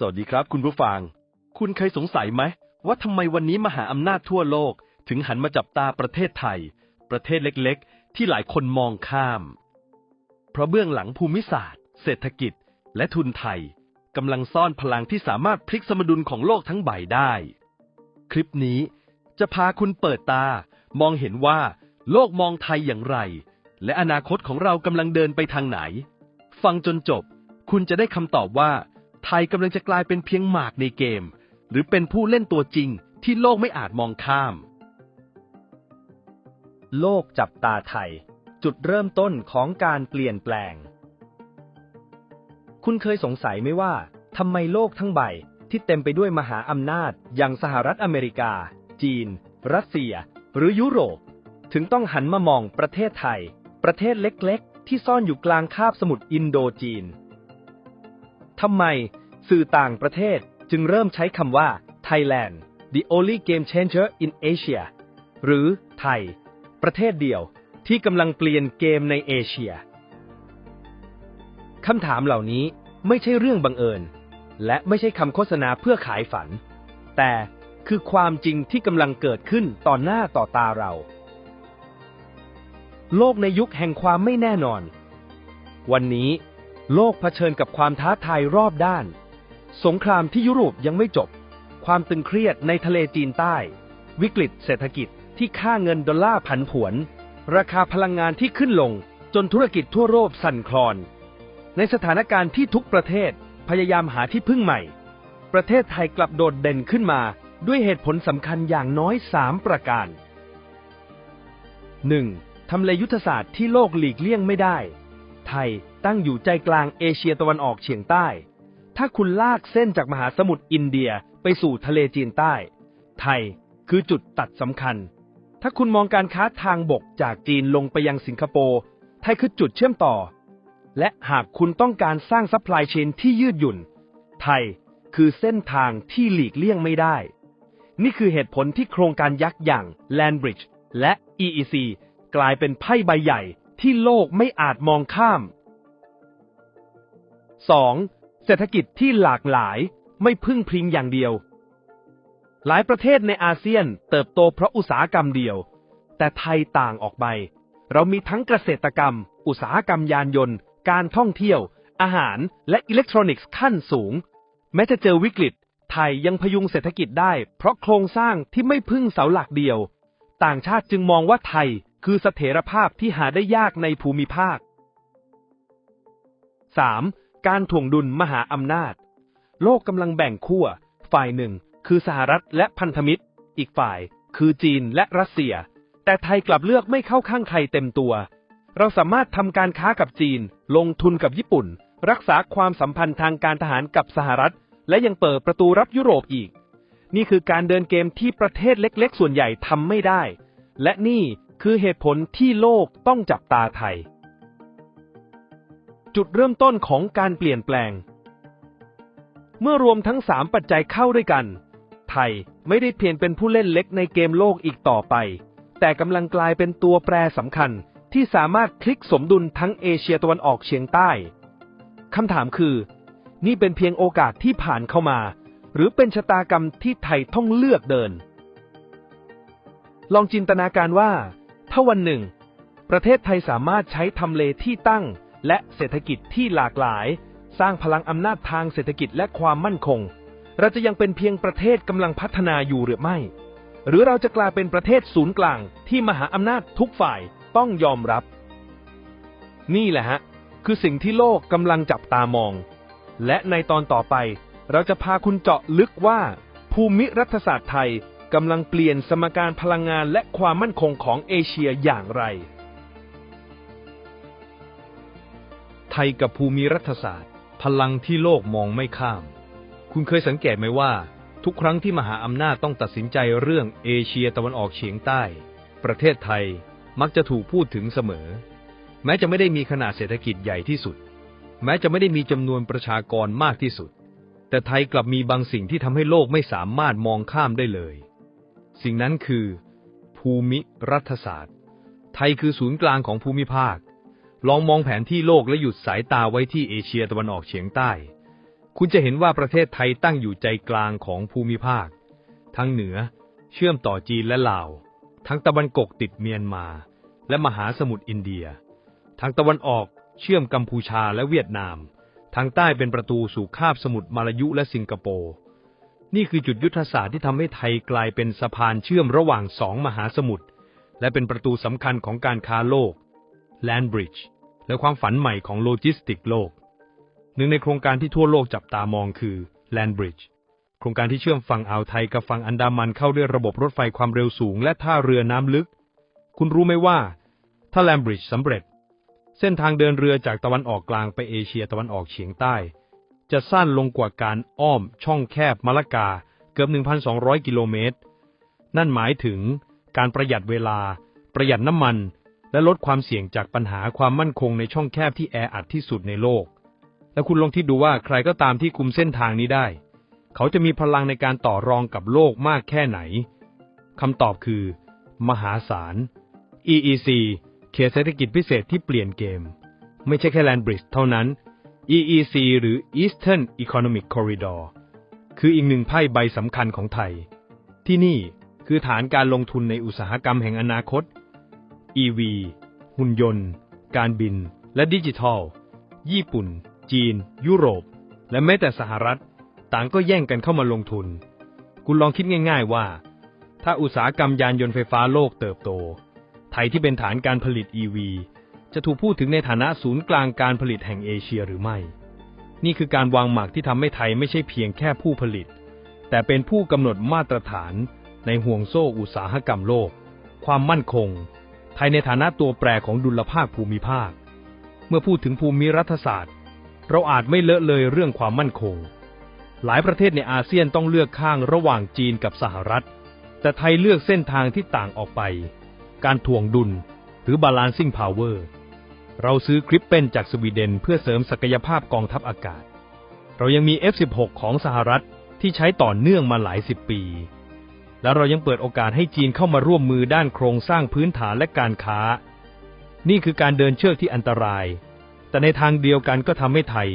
สวัสดีครับคุณผู้ฟัง คุณเคยสงสัยไหม ว่าทำไมวันนี้มหาอำนาจทั่วโลก ถึงหันมาจับตาประเทศไทย ประเทศเล็กๆ ที่หลายคนมองข้าม เพราะเบื้องหลังภูมิศาสตร์ เศรษฐกิจ และทุนไทยกำลังซ่อนพลังที่สามารถพลิกสมดุลของโลกทั้งใบได้ คลิปนี้จะพาคุณเปิดตา มองเห็นว่า โลกมองไทยอย่างไร และอนาคตของเรากำลังเดินไปทางไหน ฟังจนจบ คุณจะได้คำตอบว่า ไทยกำลังจะกลายเป็นเพียงหมากในเกม หรือเป็นผู้เล่นตัวจริงที่โลกไม่อาจมองข้าม โลกจับตาไทย จุดเริ่มต้นของการเปลี่ยนแปลง คุณเคยสงสัยไหมว่าทำไมโลกทั้งใบที่เต็มไปด้วยมหาอำนาจ อย่างสหรัฐอเมริกา จีน รัสเซีย หรือยุโรป ถึงต้องหันมามองประเทศไทย ประเทศเล็กๆ ที่ซ่อนอยู่กลางคาบสมุทรอินโดจีน ทำไม สื่อต่างประเทศจึงเริ่มใช้คำว่า Thailand the only game changer in Asia หรือไทย ประเทศเดียวที่กำลังเปลี่ยนเกมในเอเชีย คำถามเหล่านี้ไม่ใช่เรื่องบังเอิญ และไม่ใช่คำโฆษณาเพื่อขายฝัน แต่คือความจริงที่กำลังเกิดขึ้นต่อหน้าต่อตาเรา โลกในยุคแห่งความไม่แน่นอน วันนี้ โลกเผชิญกับความท้าทายรอบด้าน สงครามที่ยุโรปยังไม่จบ ความตึงเครียดในทะเลจีนใต้ วิกฤตเศรษฐกิจที่ค่าเงินดอลลาร์ผันผวน ราคาพลังงานที่ขึ้นลงจนธุรกิจทั่วโลกสั่นคลอน ในสถานการณ์ที่ทุกประเทศพยายามหาที่พึ่งใหม่ ประเทศไทยกลับโดดเด่นขึ้นมาด้วยเหตุผลสำคัญอย่างน้อย 3 ประการ 1. ทำเลยุทธศาสตร์ที่โลกหลีกเลี่ยงไม่ได้ ไทย ตั้งอยู่ใจกลางเอเชียตะวันออกเฉียงใต้ ถ้าคุณลากเส้นจากมหาสมุทรอินเดียไปสู่ทะเลจีนใต้ ไทยคือจุดตัดสำคัญ ถ้าคุณมองการค้าทางบกจากจีนลงไปยังสิงคโปร์ไทยคือจุดเชื่อมต่อ และหากคุณต้องการสร้างซัพพลายเชนที่ยืดหยุ่น ไทยคือเส้นทางที่หลีกเลี่ยงไม่ได้ นี่คือเหตุผลที่โครงการยักษ์อย่าง Landbridge และ EEC กลายเป็นไพ่ใบใหญ่ ที่โลกไม่อาจมองข้าม 2. เศรษฐกิจที่หลากหลายไม่พึ่งพิงอย่างเดียว หลายประเทศในอาเซียนเติบโตเพราะอุตสาหกรรมเดียว แต่ไทยต่างออกไป เรามีทั้งเกษตรกรรม อุตสาหกรรมยานยนต์ การท่องเที่ยว อาหารและอิเล็กทรอนิกส์ขั้นสูง แม้จะเจอวิกฤต ไทยยังพยุงเศรษฐกิจได้ เพราะโครงสร้างที่ไม่พึ่งเสาหลักเดียว ต่างชาติจึงมองว่าไทย คือเสถียรภาพที่หาได้ยากในภูมิภาค 3. การถ่วงดุลมหาอำนาจ โลกกำลังแบ่งขั้ว ฝ่ายหนึ่ง คือสหรัฐและพันธมิตร อีกฝ่าย คือจีนและรัสเซีย แต่ไทยกลับเลือกไม่เข้าข้างใครเต็มตัว เราสามารถทำการค้ากับจีน ลงทุนกับญี่ปุ่น รักษาความสัมพันธ์ทางการทหารกับสหรัฐ และยังเปิดประตูรับยุโรปอีก นี่คือการเดินเกมที่ประเทศเล็ก ๆ ส่วนใหญ่ทำไม่ได้ และนี่ คือเหตุผลที่โลกต้องจับตาไทย จุดเริ่มต้นของการเปลี่ยนแปลง เมื่อรวมทั้ง3ปัจจัยเข้าด้วยกัน ไทยไม่ได้เพียงเป็นผู้เล่นเล็กในเกมโลกอีกต่อไป แต่กำลังกลายเป็นตัวแปรสำคัญที่สามารถคลิกสมดุลทั้งเอเชียตะวันออกเฉียงใต้ คำถามคือ นี่เป็นเพียงโอกาสที่ผ่านเข้ามา หรือเป็นชะตากรรมที่ไทยต้องเลือกเดิน ลองจินตนาการว่า ถ้าวันหนึ่ง ประเทศไทยสามารถใช้ทำเลที่ตั้ง และเศรษฐกิจที่หลากหลาย สร้างพลังอำนาจทางเศรษฐกิจและความมั่นคง เราจะยังเป็นเพียงประเทศกำลังพัฒนาอยู่หรือไม่ หรือเราจะกลายเป็นประเทศศูนย์กลางที่มหาอำนาจทุกฝ่ายต้องยอมรับ นี่แหละฮะ คือสิ่งที่โลกกำลังจับตามอง และในตอนต่อไป เราจะพาคุณเจาะลึกว่า ภูมิรัฐศาสตร์ไทย กำลังเปลี่ยนสมการพลังงานและความมั่นคงของเอเชียอย่างไร ไทยกับภูมิรัฐศาสตร์ พลังที่โลกมองไม่ข้าม คุณเคยสังเกตไหมว่า ทุกครั้งที่มหาอำนาจต้องตัดสินใจเรื่องเอเชียตะวันออกเฉียงใต้ ประเทศไทยมักจะถูกพูดถึงเสมอ แม้จะไม่ได้มีขนาดเศรษฐกิจใหญ่ที่สุด แม้จะไม่ได้มีจำนวนประชากรมากที่สุด แต่ไทยกลับมีบางสิ่งที่ทำให้โลกไม่สามารถมองข้ามได้เลย สิ่งนั้นคือ ภูมิรัฐศาสตร์ ไทยคือศูนย์กลางของภูมิภาค ลองมองแผนที่โลกและหยุดสายตาไว้ที่เอเชียตะวันออกเฉียงใต้ คุณจะเห็นว่าประเทศไทยตั้งอยู่ใจกลางของภูมิภาค ทั้งเหนือ เชื่อมต่อจีนและลาว ทั้งตะวันกกติดเมียนมา และมหาสมุทรอินเดีย ทางตะวันออกเชื่อมกัมพูชาและเวียดนาม ทางใต้เป็นประตูสู่คาบสมุทรมาลายุและสิงคโปร์ นี่คือจุดยุทธศาสตร์ที่ทำให้ไทยกลายเป็นสะพานเชื่อมระหว่างสองมหาสมุทรและเป็นประตูสำคัญของการค้าโลก Land Bridge และความฝันใหม่ของโลจิสติกโลก หนึ่งในโครงการที่ทั่วโลกจับตามองคือ Land Bridge โครงการที่เชื่อมฝั่งอ่าวไทยกับฝั่งอันดามันเข้าด้วยระบบรถไฟความเร็วสูง และท่าเรือน้ำลึก คุณรู้ไหมว่า ถ้า Land Bridge สำเร็จ เส้นทางเดินเรือจากตะวันออกกลางไปเอเชียตะวันออกเฉียงใต้ จะสั้นลงกว่าการอ้อมช่องแคบมะละกาเกือบ 1,200 กิโลเมตร นั่นหมายถึงการประหยัดเวลา ประหยัดน้ำมัน และลดความเสี่ยงจากปัญหาความมั่นคงในช่องแคบที่แออัดที่สุดในโลก และคุณลองคิดดูว่าใครก็ตามที่คุมเส้นทางนี้ได้ เขาจะมีพลังในการต่อรองกับโลกมากแค่ไหนคำตอบคือ มหาศาล EEC เขตเศรษฐกิจพิเศษที่เปลี่ยนเกม ไม่ใช่แค่แลนบริดจ์เท่านั้น EEC หรือ Eastern Economic Corridor คืออีกหนึ่งไพ่ใบสำคัญของไทย ที่นี่คือฐานการลงทุนในอุตสาหกรรมแห่งอนาคต EV หุ่นยนต์ การบิน และดิจิทัล ญี่ปุ่น จีน ยุโรป และแม้แต่สหรัฐ ต่างก็แย่งกันเข้ามาลงทุน คุณลองคิดง่าย ๆว่า ถ้าอุตสาหกรรมยานยนต์ไฟฟ้าโลกเติบโต ไทยที่เป็นฐานการผลิต EV จะถูกพูดถึงในฐานะศูนย์กลางการผลิตแห่งเอเชียหรือไม่ นี่คือการวางหมากที่ทำให้ไทยไม่ใช่เพียงแค่ผู้ผลิต แต่เป็นผู้กำหนดมาตรฐานในห่วงโซ่อุตสาหกรรมโลก ความมั่นคง ไทยในฐานะตัวแปรของดุลภาคภูมิภาค เมื่อพูดถึงภูมิรัฐศาสตร์ เราอาจไม่เลอะเลยเรื่องความมั่นคง หลายประเทศในอาเซียนต้องเลือกข้างระหว่างจีนกับสหรัฐ แต่ไทยเลือกเส้นทางที่ต่างออกไป การถ่วงดุล หรือ balancing power เราซื้อคริปเป็นจากสวีเดนเพื่อเสริมศักยภาพกองทัพอากาศ เรายังมี F16 ของสหรัฐที่ใช้ต่อเนื่องมาหลายสิบปี และเรายังเปิดโอกาสให้จีนเข้ามาร่วมมือด้านโครงสร้างพื้นฐานและการค้า นี่คือการเดินเชือกที่อันตราย แต่ในทางเดียวกันก็ทำให้ไทย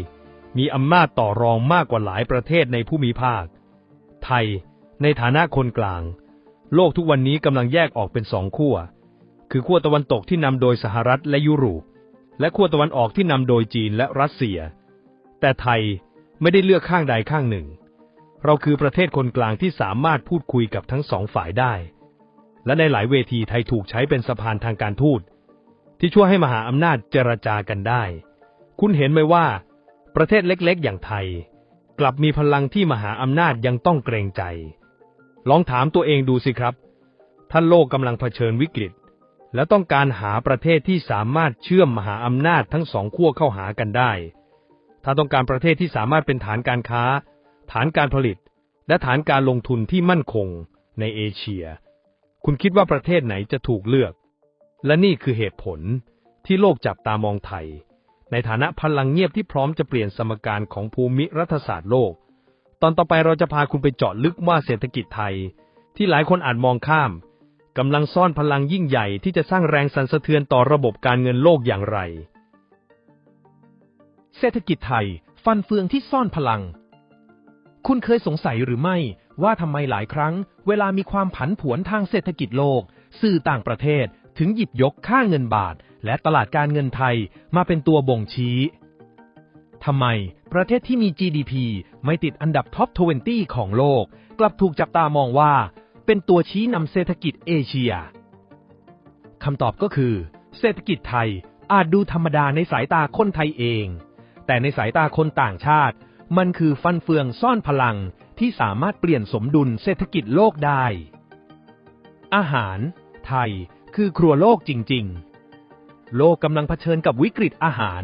มีอำนาจต่อรองมากกว่าหลายประเทศในภูมิภาค ไทย ในฐานะคนกลาง โลกทุกวันนี้กำลังแยกออกเป็นสองขั้ว คือขั้วตะวันตกที่นำโดยสหรัฐและยุโรป และขั้วตะวันออกที่นำโดยจีนและรัสเซีย แต่ไทยไม่ได้เลือกข้างใดข้างหนึ่ง เราคือประเทศคนกลางที่สามารถพูดคุยกับทั้งสองฝ่ายได้ และในหลายเวทีไทยถูกใช้เป็นสะพานทางการทูตที่ช่วยให้มหาอำนาจเจรจากันได้ คุณเห็นไหมว่า ประเทศเล็กๆ อย่างไทย กลับมีพลังที่มหาอำนาจยังต้องเกรงใจ ลองถามตัวเองดูสิครับถ้านโลกกำลังเผชิญวิกฤต และต้องการหาประเทศที่สามารถเชื่อมมหาอำนาจทั้งสองขั้วเข้าหากันได้ ถ้าต้องการประเทศที่สามารถเป็นฐานการค้า ฐานการผลิต และฐานการลงทุนที่มั่นคงในเอเชีย คุณคิดว่าประเทศไหนจะถูกเลือก และนี่คือเหตุผลที่โลกจับตามองไทย ในฐานะพลังเงียบที่พร้อมจะเปลี่ยนสมการของภูมิรัฐศาสตร์โลก ตอนต่อไปเราจะพาคุณไปเจาะลึกว่าเศรษฐกิจไทย ที่หลายคนอาจมองข้าม กำลังซ่อนพลังยิ่งใหญ่ที่จะสร้างแรงสั่นสะเทือนต่อระบบการเงินโลกอย่างไร เศรษฐกิจไทย ฟันเฟืองที่ซ่อนพลัง คุณเคยสงสัยหรือไม่ว่าทำไมหลายครั้ง เวลามีความผันผวนทางเศรษฐกิจโลก สื่อต่างประเทศถึงหยิบยกค่าเงินบาท และตลาดการเงินไทยมาเป็นตัวบ่งชี้ทำไมประเทศที่มี GDP ไม่ติดอันดับท็อป 20 ของโลก กลับถูกจับตามองว่า เป็นตัวชี้นำเศรษฐกิจเอเชียคำตอบก็คือ เศรษฐกิจไทยอาจดูธรรมดาในสายตาคนไทยเอง แต่ในสายตาคนต่างชาติ มันคือฟันเฟืองซ่อนพลังที่สามารถเปลี่ยนสมดุลเศรษฐกิจโลกได้ อาหาร ไทยคือครัวโลกจริง ๆ โลกกำลังเผชิญกับวิกฤตอาหาร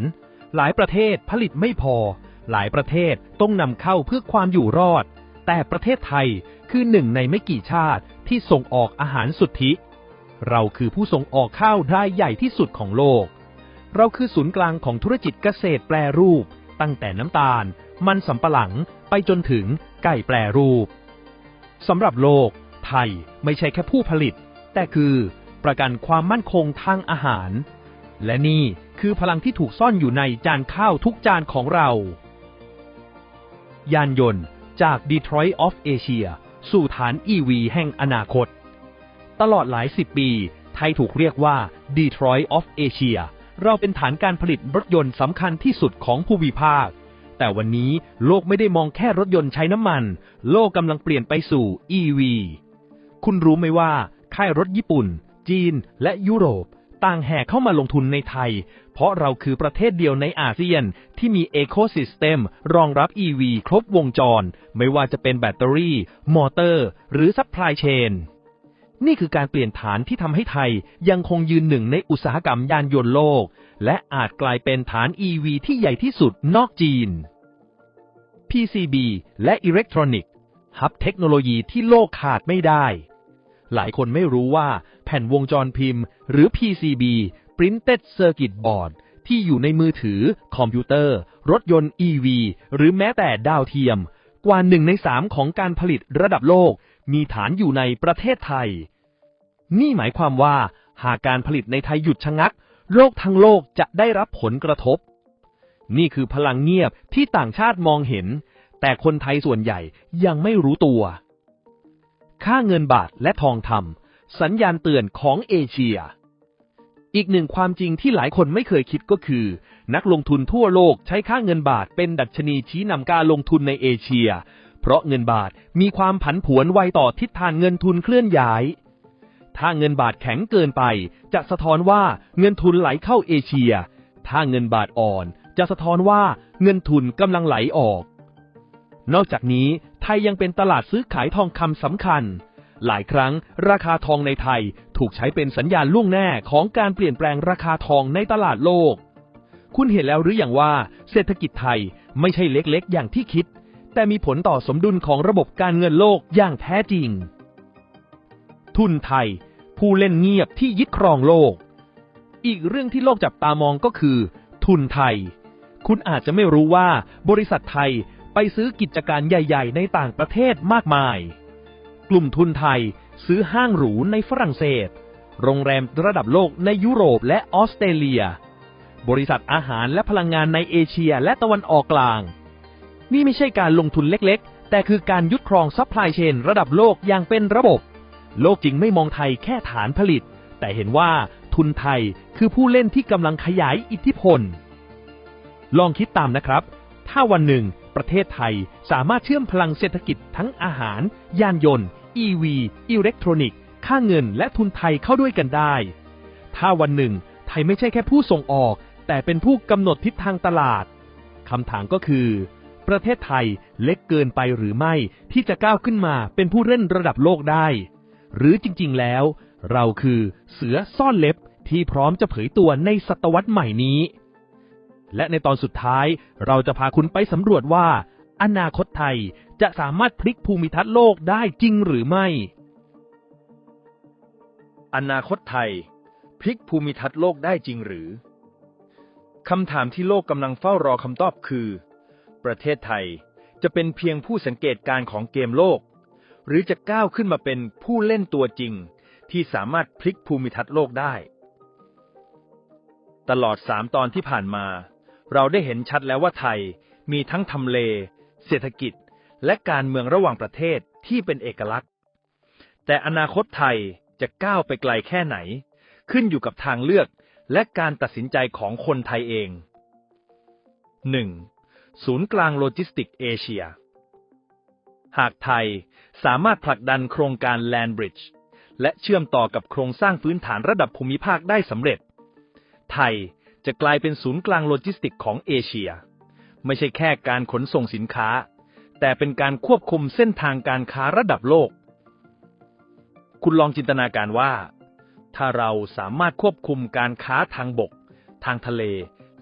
หลายประเทศผลิตไม่พอ หลายประเทศต้องนำเข้าเพื่อความอยู่รอด แต่ประเทศไทยคือหนึ่งในไม่กี่ชาติที่ส่งออกอาหารสุทธิ เราคือผู้ส่งออกข้าวรายใหญ่ที่สุดของโลก เราคือศูนย์กลางของธุรกิจเกษตรแปรรูป ตั้งแต่น้ำตาล มันสำปะหลังไปจนถึงไก่แปรรูปสำหรับโลก ไทยไม่ใช่แค่ผู้ผลิต แต่คือประกันความมั่นคงทางอาหาร และนี่คือพลังที่ถูกซ่อนอยู่ในจานข้าวทุกจานของเรา ยานยนต์ จาก Detroit of Asia สู่ฐาน EV แห่งอนาคต ตลอดหลายสิบปี ไทยถูกเรียกว่า Detroit of Asia เราเป็นฐานการผลิตรถยนต์สำคัญที่สุดของภูมิภาค แต่วันนี้โลกไม่ได้มองแค่รถยนต์ใช้น้ำมัน โลกกำลังเปลี่ยนไปสู่ EV คุณรู้ไหมว่า ค่ายรถญี่ปุ่น จีน และยุโรป ต่างแห่เข้ามาลงทุนในไทย เพราะเราคือประเทศเดียวในอาเซียนที่มีเอโคซิสเต็มรองรับ EV ครบวงจร ไม่ว่าจะเป็นแบตเตอรี่ มอเตอร์ หรือซัพพลายเชนนี่คือการเปลี่ยนฐานที่ทำให้ไทยยังคงยืนหนึ่งในอุตสาหกรรมยานยนต์โลก และอาจกลายเป็นฐาน EV ที่ใหญ่ที่สุดนอกจีน PCB และอิเล็กทรอนิกส์ฮับเทคโนโลยีที่โลกขาดไม่ได้ หลายคนไม่รู้ว่า แผ่นวงจรพิมพ์ หรือ PCB Printed Circuit Board ที่อยู่ในมือถือ คอมพิวเตอร์ รถยนต์ EV หรือแม้แต่ดาวเทียม กว่าหนึ่งในสามของการผลิตระดับโลก มีฐานอยู่ในประเทศไทย นี่หมายความว่า หากการผลิตในไทยหยุดชะงัก โลกทั้งโลกจะได้รับผลกระทบ นี่คือพลังเงียบที่ต่างชาติมองเห็น แต่คนไทยส่วนใหญ่ยังไม่รู้ตัว ค่าเงินบาทและทองคำ สัญญาณเตือนของเอเชีย อีกหนึ่งความจริงที่หลายคนไม่เคยคิดก็คือ นักลงทุนทั่วโลกใช้ค่าเงินบาทเป็นดัชนีชี้นำการลงทุนในเอเชีย เพราะเงินบาทมีความผันผวนไวต่อทิศทางเงินทุนเคลื่อนย้าย ถ้าเงินบาทแข็งเกินไป จะสะท้อนว่าเงินทุนไหลเข้าเอเชีย ถ้าเงินบาทอ่อนจะสะท้อนว่าเงินทุนกำลังไหลออก นอกจากนี้ไทยยังเป็นตลาดซื้อขายทองคำสำคัญ หลายครั้งราคาทองในไทยถูกใช้เป็นสัญญาณล่วงหน้าของการเปลี่ยนแปลงราคาทองในตลาดโลก คุณเห็นแล้วหรืออย่างว่าเศรษฐกิจไทยไม่ใช่เล็กๆ อย่างที่คิด แต่มีผลต่อสมดุลของระบบการเงินโลกอย่างแท้จริง ทุนไทย ผู้เล่นเงียบที่ยึดครองโลก อีกเรื่องที่โลกจับตามองก็คือ ทุนไทย คุณอาจจะไม่รู้ว่าบริษัทไทยไปซื้อกิจการใหญ่ ๆ ในต่างประเทศมากมาย กลุ่มทุนไทย ซื้อห้างหรูในฝรั่งเศส โรงแรมระดับโลกในยุโรปและออสเตรเลีย บริษัทอาหารและพลังงานในเอเชียและตะวันออกกลาง นี่ไม่ใช่การลงทุนเล็กๆ แต่คือการยึดครองซัพพลายเชนระดับโลกอย่างเป็นระบบ โลกจริงไม่มองไทยแค่ฐานผลิต แต่เห็นว่าทุนไทยคือผู้เล่นที่กำลังขยายอิทธิพล ลองคิดตามนะครับ ถ้าวันหนึ่งประเทศไทยสามารถเชื่อมพลังเศรษฐกิจทั้งอาหาร ยานยนต์ EV อิเล็กทรอนิกส์ค่าเงินและทุนไทยเข้าด้วยกันได้ ถ้าวันหนึ่งไทยไม่ใช่แค่ผู้ส่งออก แต่เป็นผู้กำหนดทิศทางตลาดคำถามก็คือ ประเทศไทยเล็กเกินไปหรือไม่ที่จะก้าวขึ้นมาเป็นผู้เล่นระดับโลกได้ หรือจริงๆแล้ว เราคือเสือซ่อนเล็บที่พร้อมจะเผยตัวในศตวรรษใหม่นี้ และในตอนสุดท้ายเราจะพาคุณไปสำรวจว่า อนาคตไทย จะสามารถพลิกภูมิทัศน์โลกได้จริงหรือไม่ อนาคตไทย พลิกภูมิทัศน์โลกได้จริงหรือคำถามที่โลกกำลังเฝ้ารอคำตอบคือ ประเทศไทยจะเป็นเพียงผู้สังเกตการณ์ของเกมโลก หรือจะก้าวขึ้นมาเป็นผู้เล่นตัวจริง ที่สามารถพลิกภูมิทัศน์โลกได้ ตลอดสามตอนที่ผ่านมา เราได้เห็นชัดแล้วว่าไทยมีทั้งทำเล เศรษฐกิจ และการเมืองระหว่างประเทศที่เป็นเอกลักษณ์ แต่อนาคตไทยจะก้าวไปไกลแค่ไหน ขึ้นอยู่กับทางเลือกและการตัดสินใจของคนไทยเอง 1. ศูนย์กลางโลจิสติกเอเชีย หากไทยสามารถผลักดันโครงการ Land Bridge และเชื่อมต่อกับโครงสร้างพื้นฐานระดับภูมิภาคได้สำเร็จ ไทยจะกลายเป็นศูนย์กลางโลจิสติกของเอเชีย ไม่ใช่แค่การขนส่งสินค้า แต่เป็นการควบคุมเส้นทางการค้าระดับโลก คุณลองจินตนาการว่า ถ้าเราสามารถควบคุมการค้าทางบก ทางทะเล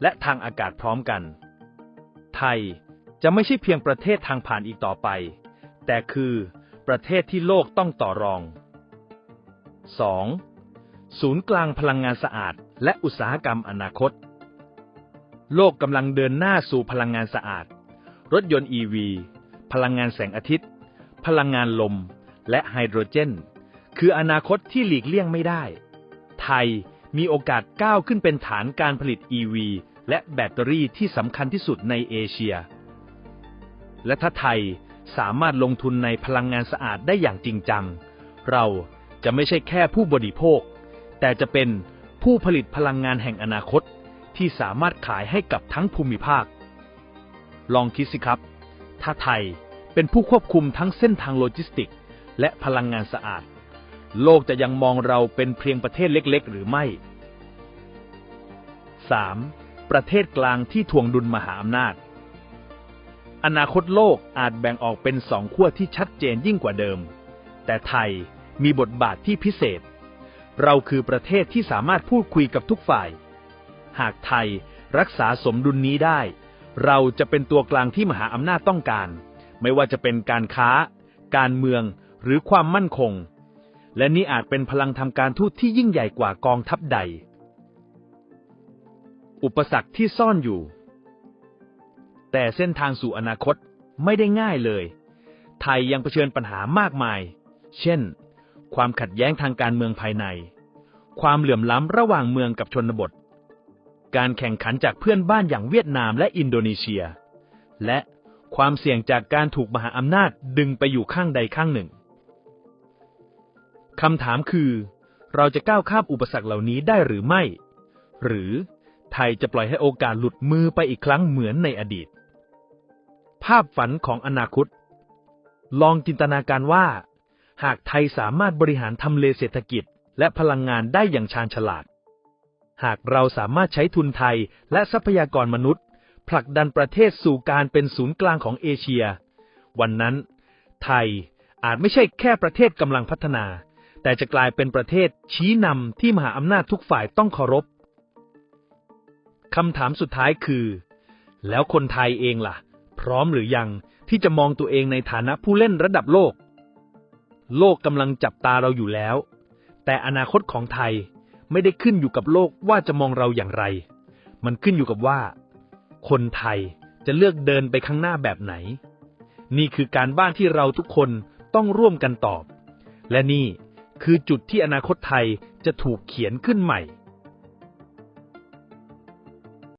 และทางอากาศพร้อมกัน ไทยจะไม่ใช่เพียงประเทศทางผ่านอีกต่อไป แต่คือประเทศที่โลกต้องต่อรอง 2. ศูนย์กลางพลังงานสะอาดและอุตสาหกรรมอนาคต โลกกำลังเดินหน้าสู่พลังงานสะอาด รถยนต์ EV พลังงานแสงอาทิตย์ พลังงานลม และไฮโดรเจน คืออนาคตที่หลีกเลี่ยงไม่ได้ ไทยมีโอกาสก้าวขึ้นเป็นฐานการผลิต EV และแบตเตอรี่ที่สำคัญที่สุดในเอเชีย และถ้าไทยสามารถลงทุนในพลังงานสะอาดได้อย่างจริงจัง เราจะไม่ใช่แค่ผู้บริโภค แต่จะเป็นผู้ผลิตพลังงานแห่งอนาคตที่สามารถขายให้กับทั้งภูมิภาค ลองคิดสิครับ ถ้าไทยเป็นผู้ควบคุมทั้งเส้นทางโลจิสติก และพลังงานสะอาด โลกจะยังมองเราเป็นเพียงประเทศเล็ก ๆ หรือไม่ 3. ประเทศกลางที่ทวงดุลมหาอำนาจ อนาคตโลกอาจแบ่งออกเป็นสองขั้วที่ชัดเจนยิ่งกว่าเดิม แต่ไทยมีบทบาทที่พิเศษ เราคือประเทศที่สามารถพูดคุยกับทุกฝ่าย หากไทยรักษาสมดุลนี้ได้ เราจะเป็นตัวกลางที่มหาอำนาจต้องการ ไม่ว่าจะเป็นการค้า การเมือง หรือความมั่นคง และนี่อาจเป็นพลังทำการทูตที่ยิ่งใหญ่กว่ากองทัพใด อุปสรรคที่ซ่อนอยู่ แต่เส้นทางสู่อนาคตไม่ได้ง่ายเลย ไทยยังเผชิญปัญหามากมาย เช่น ความขัดแย้งทางการเมืองภายใน ความเหลื่อมล้ำระหว่างเมืองกับชนบท การแข่งขันจากเพื่อนบ้านอย่างเวียดนามและอินโดนีเซีย และความเสี่ยงจากการถูกมหาอำนาจดึงไปอยู่ข้างใดข้างหนึ่งคำถามคือ เราจะก้าวข้ามอุปสรรคเหล่านี้ได้หรือไม่ หรือไทยจะปล่อยให้โอกาสหลุดมือไปอีกครั้งเหมือนในอดีต ภาพฝันของอนาคต ลองจินตนาการว่า หากไทยสามารถบริหารทำเลเศรษฐกิจ และพลังงานได้อย่างชาญฉลาด หากเราสามารถใช้ทุนไทยและทรัพยากรมนุษย์ ผลักดันประเทศสู่การเป็นศูนย์กลางของเอเชีย วันนั้น ไทยอาจไม่ใช่แค่ประเทศกำลังพัฒนา แต่จะกลายเป็นประเทศชี้นำที่มหาอำนาจทุกฝ่ายต้องเคารพคำถามสุดท้ายคือ แล้วคนไทยเองล่ะ พร้อมหรือยังที่จะมองตัวเองในฐานะผู้เล่นระดับโลก โลกกำลังจับตาเราอยู่แล้ว แต่อนาคตของไทย ไม่ได้ขึ้นอยู่กับโลกว่าจะมองเราอย่างไร มันขึ้นอยู่กับว่า คนไทยจะเลือกเดินไปข้างหน้าแบบไหน นี่คือการบ้านที่เราทุกคนต้องร่วมกันตอบ และนี่คือจุดที่อนาคตไทยจะถูกเขียนขึ้นใหม่